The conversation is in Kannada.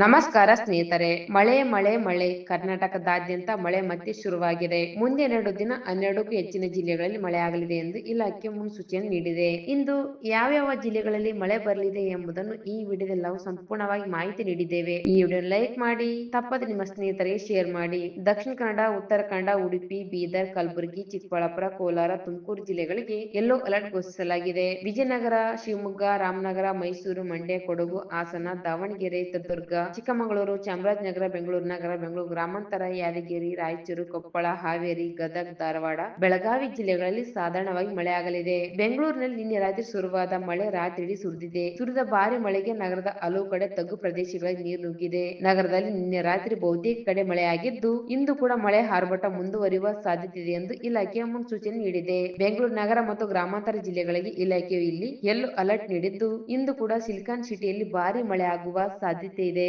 ನಮಸ್ಕಾರ ಸ್ನೇಹಿತರೆ. ಮಳೆ ಮಳೆ ಮಳೆ. ಕರ್ನಾಟಕದಾದ್ಯಂತ ಮಳೆ ಮತ್ತೆ ಶುರುವಾಗಿದೆ. ಮುಂದೆರಡು ದಿನ ಹನ್ನೆರಡಕ್ಕೂ ಹೆಚ್ಚಿನ ಜಿಲ್ಲೆಗಳಲ್ಲಿ ಮಳೆ ಆಗಲಿದೆ ಎಂದು ಇಲಾಖೆ ಮುನ್ಸೂಚನೆ ನೀಡಿದೆ. ಇಂದು ಯಾವ್ಯಾವ ಜಿಲ್ಲೆಗಳಲ್ಲಿ ಮಳೆ ಬರಲಿದೆ ಎಂಬುದನ್ನು ಈ ವಿಡಿಯೋದಲ್ಲಿ ನಾವು ಸಂಪೂರ್ಣವಾಗಿ ಮಾಹಿತಿ ನೀಡಿದ್ದೇವೆ. ಈ ವಿಡಿಯೋ ಲೈಕ್ ಮಾಡಿ, ತಪ್ಪದೆ ನಿಮ್ಮ ಸ್ನೇಹಿತರಿಗೆ ಶೇರ್ ಮಾಡಿ. ದಕ್ಷಿಣ ಕನ್ನಡ, ಉತ್ತರ ಕನ್ನಡ, ಉಡುಪಿ, ಬೀದರ್, ಕಲಬುರಗಿ, ಚಿಕ್ಕಬಳ್ಳಾಪುರ, ಕೋಲಾರ, ತುಮಕೂರು ಜಿಲ್ಲೆಗಳಿಗೆ ಯೆಲ್ಲೋ ಅಲರ್ಟ್ ಘೋಷಿಸಲಾಗಿದೆ. ವಿಜಯನಗರ, ಶಿವಮೊಗ್ಗ, ರಾಮನಗರ, ಮೈಸೂರು, ಮಂಡ್ಯ, ಕೊಡಗು, ಹಾಸನ, ದಾವಣಗೆರೆ ಚಿತ್ರದುರ್ಗ ಚಿಕ್ಕಮಗಳೂರು, ಚಾಮರಾಜನಗರ, ಬೆಂಗಳೂರು ನಗರ, ಬೆಂಗಳೂರು ಗ್ರಾಮಾಂತರ, ಯಾದಗಿರಿ, ರಾಯಚೂರು, ಕೊಪ್ಪಳ, ಹಾವೇರಿ, ಗದಗ, ಧಾರವಾಡ, ಬೆಳಗಾವಿ ಜಿಲ್ಲೆಗಳಲ್ಲಿ ಸಾಧಾರಣವಾಗಿ ಮಳೆಯಾಗಲಿದೆ. ಬೆಂಗಳೂರಿನಲ್ಲಿ ನಿನ್ನೆ ರಾತ್ರಿ ಶುರುವಾದ ಮಳೆ ರಾತ್ರಿ ಸುರಿದಿದೆ. ಸುರಿದ ಭಾರಿ ಮಳೆಗೆ ನಗರದ ಹಲವು ಕಡೆ ತಗ್ಗು ಪ್ರದೇಶಗಳಲ್ಲಿ ನೀರು ನುಗ್ಗಿದೆ. ನಗರದಲ್ಲಿ ನಿನ್ನೆ ರಾತ್ರಿ ಬಹುತೇಕ ಕಡೆ ಮಳೆಯಾಗಿದ್ದು, ಇಂದು ಕೂಡ ಮಳೆ ಆರ್ಭಟ ಮುಂದುವರಿಯುವ ಸಾಧ್ಯತೆ ಇದೆ ಎಂದು ಇಲಾಖೆಯ ಮುನ್ಸೂಚನೆ ನೀಡಿದೆ. ಬೆಂಗಳೂರು ನಗರ ಮತ್ತು ಗ್ರಾಮಾಂತರ ಜಿಲ್ಲೆಗಳಿಗೆ ಇಲಾಖೆಯು ಇಲ್ಲಿ ಯೆಲ್ಲೋ ಅಲರ್ಟ್ ನೀಡಿದ್ದು, ಇಂದು ಕೂಡ ಸಿಲಿಕಾನ್ ಸಿಟಿಯಲ್ಲಿ ಭಾರಿ ಮಳೆ ಆಗುವ ಸಾಧ್ಯತೆ ಇದೆ